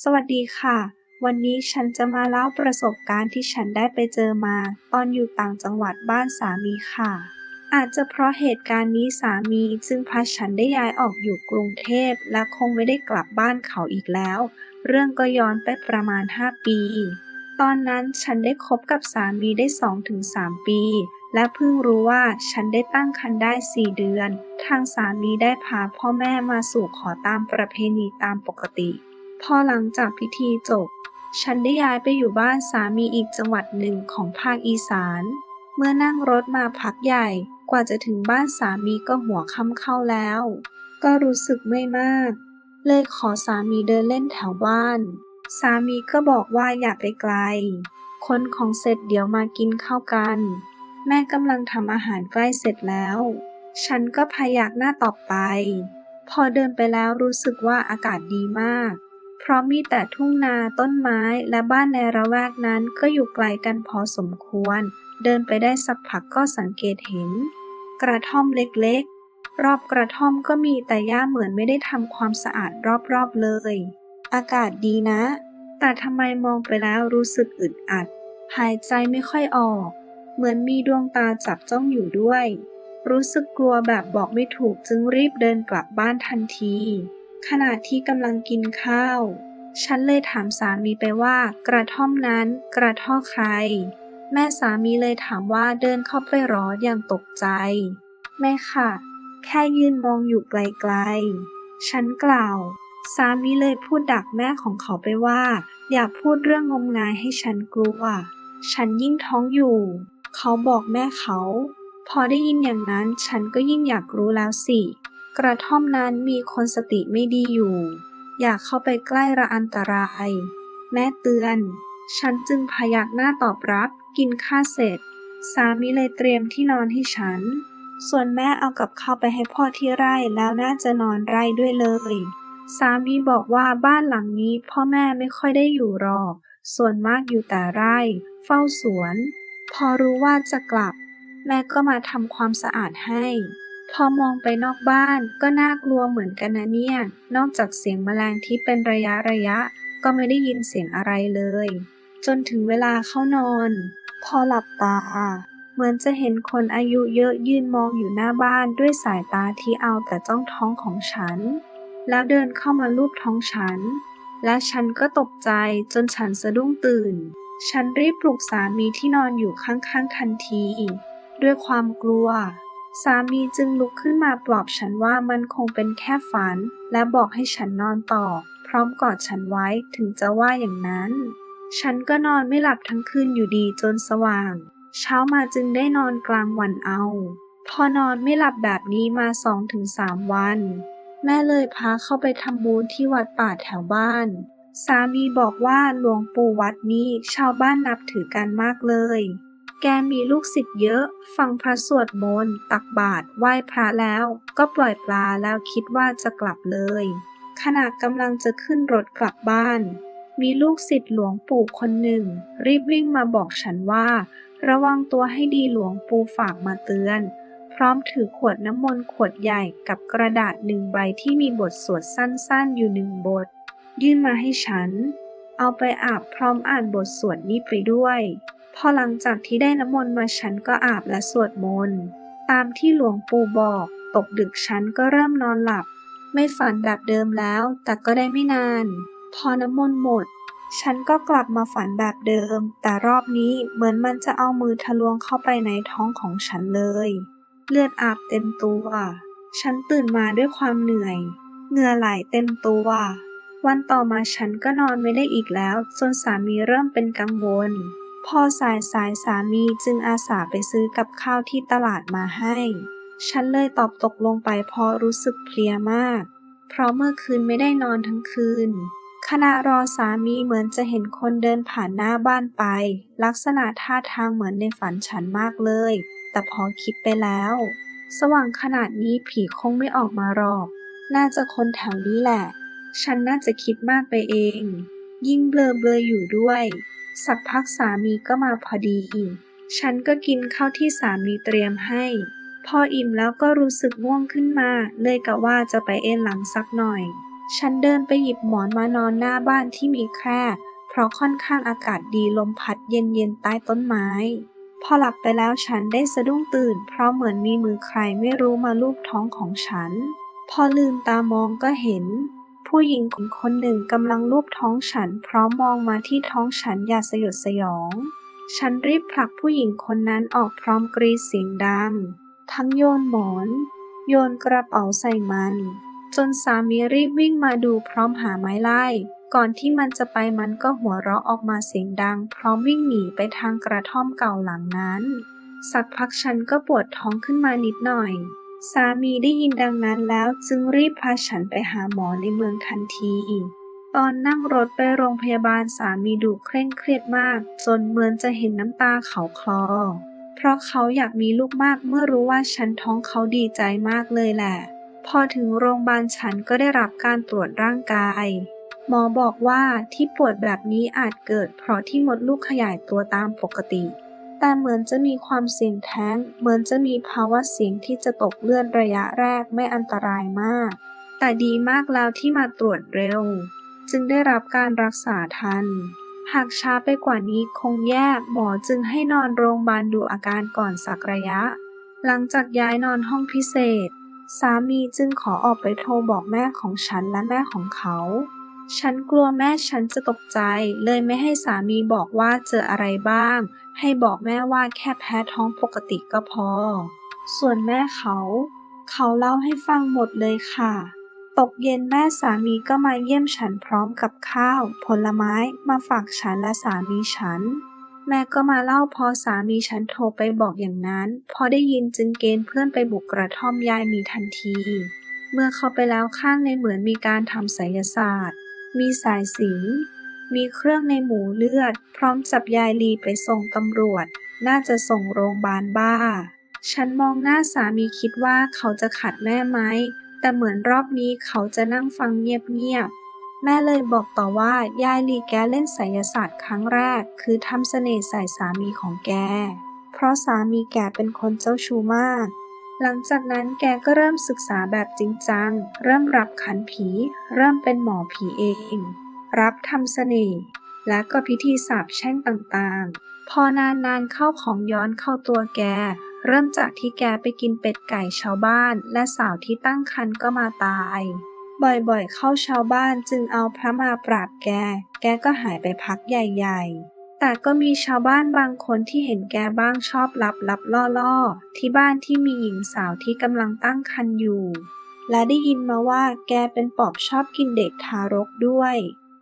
สวัสดีค่ะ วันนี้ฉันจะมาเล่าประสบการณ์ที่ฉันได้ไปเจอมา ตอนอยู่ต่างจังหวัดบ้านสามีค่ะ อาจจะเพราะเหตุการณ์นี้สามีจึงพาฉันได้ย้ายออกอยู่กรุงเทพและคงไม่ได้กลับบ้านเขาอีกแล้ว เรื่องก็ย้อนไปประมาณ 5 ปี ตอนนั้นฉันได้คบกับสามีได้ 2-3 ปี และเพิ่งรู้ว่าฉันได้ตั้งครรภ์ได้ 4 เดือน ทางสามีได้พาพ่อแม่มาสู่ขอตามประเพณีตามปกติ พอหลังจากพิธีจบ ฉันได้ย้ายไปอยู่บ้านสามีอีกจังหวัดหนึ่งของภาคอีสาน เมื่อนั่งรถมาพักใหญ่กว่าจะถึงบ้านสามีก็หัวค่ำเข้าแล้ว ก็รู้สึกไม่มาก เลยขอสามีเดินเล่นแถวบ้าน สามีก็บอกว่าอย่าไปไกล คนของเสร็จเดี๋ยวมากินข้าวกัน แม่กำลังทำอาหารใกล้เสร็จแล้ว ฉันก็พยักหน้าตอบไป พอเดินไปแล้วรู้สึกว่าอากาศดีมาก เพราะมีแต่ทุ่งนาต้นไม้และบ้านในระแวกนั้นก็อยู่ไกลกันพอสมควร เดินไปได้สักพักก็สังเกตเห็น กระท่อมเล็กๆ รอบกระท่อมก็มีแต่หญ้าเหมือนไม่ได้ทำความสะอาดรอบๆเลย อากาศดีนะ แต่ทำไมมองไปแล้วรู้สึกอึดอัด หายใจไม่ค่อยออก เหมือนมีดวงตาจับจ้องอยู่ด้วย รู้สึกกลัวแบบบอกไม่ถูกจึงรีบเดินกลับบ้านทันที ขณะที่กำลังกินข้าว ฉันเลยถามสามีไปว่า กระท่อมนั้นกระท่อใคร แม่สามีเลยถามว่าเดินเข้าไปรออย่างตกใจ แม่ค่ะ แค่ยืนมองอยู่ไกลๆ ฉันกล่าว สามีเลยพูดดักแม่ของเขาไปว่า อย่าพูดเรื่องงมงายให้ฉันกลัว ฉันยิ่งท้องอยู่ เขาบอกแม่เขา พอได้ยินอย่างนั้นฉันก็ยิ่งอยากรู้แล้วสิ กระท่อมนั้นมีคนสติไม่ดีอยู่ อยากเข้าไปใกล้ระอันตราย แม่เตือน ฉันจึงพยักหน้าตอบรับ กินข้าเสร็จ สามีเลยเตรียมที่นอนให้ฉัน ส่วนแม่เอากับข้าวไปให้พ่อที่ไร่แล้วน่าจะนอนไร่ด้วยเลย สามีบอกว่าบ้านหลังนี้พ่อแม่ไม่ค่อยได้อยู่หรอก ส่วนมากอยู่แต่ไร่ เฝ้าสวน พอรู้ว่าจะกลับ แม่ก็มาทำความสะอาดให้ พอมองไปนอกบ้านก็น่ากลัวเหมือนกันนะเนี่ย นอกจากเสียงแมลงที่เป็นระยะระยะ ก็ไม่ได้ยินเสียงอะไรเลย จนถึงเวลาเข้านอน พอหลับตา เหมือนจะเห็นคนอายุเยอะยืนมองอยู่หน้าบ้านด้วยสายตาที่เอาแต่จ้องท้องของฉัน แล้วเดินเข้ามาลูบท้องฉัน และฉันก็ตกใจจนฉันสะดุ้งตื่น ฉันรีบปลุกสามีที่นอนอยู่ข้างๆทันที ด้วยความกลัว สามีจึงลุกขึ้นมาปลอบฉันว่ามันคงเป็นแค่ฝัน และบอกให้ฉันนอนต่อ พร้อมกอดฉันไว้ถึงจะว่าอย่างนั้น ฉันก็นอนไม่หลับทั้งคืนอยู่ดีจนสว่าง เช้ามาจึงได้นอนกลางวันเอา พอนอนไม่หลับแบบนี้มาสองถึงสามวัน แม่เลยพาเข้าไปทำบุญที่วัดป่าแถวบ้าน สามีบอกว่าหลวงปู่วัดนี้ชาวบ้านนับถือกันมากเลย แกมีลูกศิษย์เยอะ ฟังพระสวดมนต์ ตักบาตร ไหว้พระแล้ว ก็ปล่อยปลาแล้วคิดว่าจะกลับเลย ขณะกำลังจะขึ้นรถกลับบ้าน มีลูกศิษย์หลวงปู่คนหนึ่ง รีบวิ่งมาบอกฉันว่า ระวังตัวให้ดีหลวงปู่ฝากมาเตือน พร้อมถือขวดน้ำมนต์ขวดใหญ่กับกระดาษหนึ่งใบที่มีบทสวดสั้นๆ อยู่หนึ่งบท ยื่นมาให้ฉัน เอาไปอาบพร้อมอ่านบทสวดนี้ไปด้วย พอหลังจากที่ได้น้ำมนต์มาฉันก็อาบและสวดมนต์ ตามที่หลวงปู่บอก ตกดึกฉันก็เริ่มนอนหลับ ไม่ฝันแบบเดิมแล้ว แต่ก็ได้ไม่นาน พอน้ำมนต์หมด ฉันก็กลับมาฝันแบบเดิม แต่รอบนี้เหมือนมันจะเอามือทะลวงเข้าไปในท้องของฉันเลย เลือดอาบเต็มตัว ฉันตื่นมาด้วยความเหนื่อย เหงื่อไหลเต็มตัววันต่อมาฉันก็นอนไม่ได้อีกแล้ว จนสามีเริ่มเป็นกังวล พอสายสายสามีจึงอาสาไปซื้อกับข้าวที่ตลาดมาให้ ฉันเลยตอบตกลงไปเพราะรู้สึกเพลียมาก เพราะเมื่อคืนไม่ได้นอนทั้งคืน ขณะรอสามีเหมือนจะเห็นคนเดินผ่านหน้าบ้านไป ลักษณะท่าทางเหมือนในฝันฉันมากเลย แต่พอคิดไปแล้ว สว่างขนาดนี้ผีคงไม่ออกมาหรอก น่าจะคนแถวนี้แหละ ฉันน่าจะคิดมากไปเอง ยิ่งเบลอเบลออยู่ด้วย สักพักสามีก็มาพอดีฉันก็กินข้าวที่สามีเตรียมให้ พออิ่มแล้วก็รู้สึกง่วงขึ้นมา เลยกะว่าจะไปเอนหลังสักหน่อย ฉันเดินไปหยิบหมอนมานอนหน้าบ้านที่มีแคร่เพราะค่อนข้างอากาศดีลมพัดเย็นๆใต้ต้นไม้ พอหลับไปแล้วฉันได้สะดุ้งตื่น เพราะเหมือนมีมือใครไม่รู้มาลูบท้องของฉัน พอลืมตามองก็เห็น ผู้หญิงคนหนึ่งกำลังลูบท้องฉัน พร้อมมองมาที่ท้องฉันอย่าสยดสยอง ฉันรีบผลักผู้หญิงคนนั้นออกพร้อมกรีดเสียงดัง ทั้งโยนหมอน โยนกระเป๋าใส่มัน จนสามีรีบวิ่งมาดูพร้อมหาไม้ไล่ ก่อนที่มันจะไปมันก็หัวเราะออกมาเสียงดัง พร้อมวิ่งหนีไปทางกระท่อมเก่าหลังนั้น สักพักฉันก็ปวดท้องขึ้นมานิดหน่อย สามีได้ยินดังนั้นแล้วจึงรีบพาฉันไปหาหมอในเมืองทันทีตอนนั่งรถไปโรงพยาบาลสามีดูเคร่งเครียดมาก จนเหมือนจะเห็นน้ำตาเขาคลอ เพราะเขาอยากมีลูกมากเมื่อรู้ว่าฉันท้องเขาดีใจมากเลยแหละ พอถึงโรงพยาบาลฉันก็ได้รับการตรวจร่างกาย หมอบอกว่าที่ปวดแบบนี้อาจเกิด เพราะที่มดลูกขยายตัวตามปกติ แต่เหมือนจะมีความเสี่ยงแท้ง เหมือนจะมีภาวะเสี่ยงที่จะตกเลือดระยะแรกไม่อันตรายมาก แต่ดีมากแล้วที่มาตรวจเร็ว จึงได้รับการรักษาทัน หากช้าไปกว่านี้คงแย่หมอจึงให้นอนโรงพยาบาลดูอาการก่อนสักระยะ หลังจากย้ายนอนห้องพิเศษ สามีจึงขอออกไปโทรบอกแม่ของฉันและแม่ของเขา ฉันกลัวแม่ฉันจะตกใจ เลยไม่ให้สามีบอกว่าเจออะไรบ้าง ให้บอกแม่ว่าแค่แพ้ท้องปกติก็พอ ส่วนแม่เขา เขาเล่าให้ฟังหมดเลยค่ะ ตกเย็นแม่สามีก็มาเยี่ยมฉันพร้อมกับข้าว ผลไม้มาฝากฉันและสามีฉัน แม่ก็มาเล่าพอสามีฉันโทรไปบอกอย่างนั้น พอได้ยินจึงเกณฑ์เพื่อนไปบุกกระท่อมยายมีทันที เมื่อเข้าไปแล้วข้างในเหมือนมีการทำไสยศาสตร์ มีสายสิญจนมีเครื่องในหมูเลือด พร้อมจับยายลีไปส่งตำรวจ น่าจะส่งโรงพยาบาลบ้า ฉันมองหน้าสามีคิดว่าเขาจะขัดแม่ไหม แต่เหมือนรอบนี้เขาจะนั่งฟังเงียบๆ แม่เลยบอกต่อว่ายายลีแกเล่นไสยศาสตร์ครั้งแรก คือทำเสน่ห์ใส่สามีของแก เพราะสามีแกเป็นคนเจ้าชู้มาก หลังจากนั้นแกก็เริ่มศึกษาแบบจริงจัง เริ่มรับขันผี เริ่มเป็นหมอผีเอง รับทำเสน่ห์ และก็พิธีสาบแช่งต่างๆ พอนานๆเข้าของย้อนเข้าตัวแก เริ่มจากที่แกไปกินเป็ดไก่ชาวบ้าน และสาวที่ตั้งครรภ์ก็มาตาย บ่อยๆ เข้าชาวบ้านจึงเอาพระมาปราบแก แกก็หายไปพักใหญ่ๆ แต่ก็มีชาวบ้านบางคนที่เห็นแกบ้างชอบลับลับล่อๆที่บ้านที่มีหญิงสาวที่กำลังตั้งครรภ์อยู่ และได้ยินมาว่าแกเป็นปอบชอบกินเด็กทารกด้วย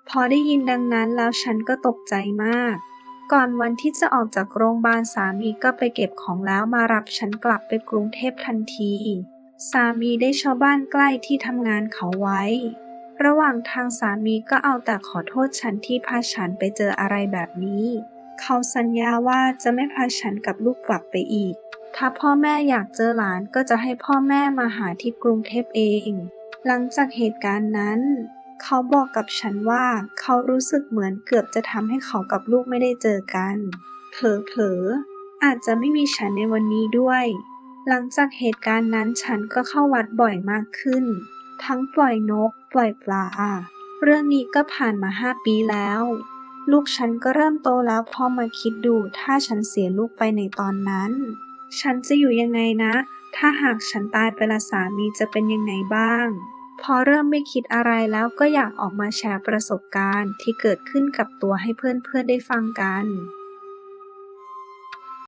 พอได้ยินดังนั้นแล้วฉันก็ตกใจมาก ก่อนวันที่จะออกจากโรงพยาบาลสามีก็ไปเก็บของแล้วมารับฉันกลับไปกรุงเทพทันที สามีได้ชาวบ้านใกล้ที่ทำงานเขาไว้ ระหว่างทางสามีก็เอาแต่ขอโทษฉันที่พาฉันไปเจออะไรแบบนี้ เขาสัญญาว่าจะไม่พาฉันกับลูกกลับไปอีก ถ้าพ่อแม่อยากเจอหลานก็จะให้พ่อแม่มาหาที่กรุงเทพเอง หลังจากเหตุการณ์นั้น เขาบอกกับฉันว่าเขารู้สึกเหมือนเกือบจะทำให้เขากับลูกไม่ได้เจอกันเผลอๆอาจจะไม่มีฉันในวันนี้ด้วย หลังจากเหตุการณ์นั้นฉันก็เข้าวัดบ่อยมากขึ้น ทั้งปล่อยนก ปล่อยปลา เรื่องนี้ก็ผ่านมาห้าปีแล้ว ลูกฉันก็เริ่มโตแล้วพอมาคิดดูถ้าฉันเสียลูกไปในตอนนั้น ฉันจะอยู่ยังไงนะ ถ้าหากฉันตายไปละสามีจะเป็นยังไงบ้าง พอเริ่มไม่คิดอะไรแล้วก็อยากออกมาแชร์ประสบการณ์ที่เกิดขึ้นกับตัวให้เพื่อนๆได้ฟังกัน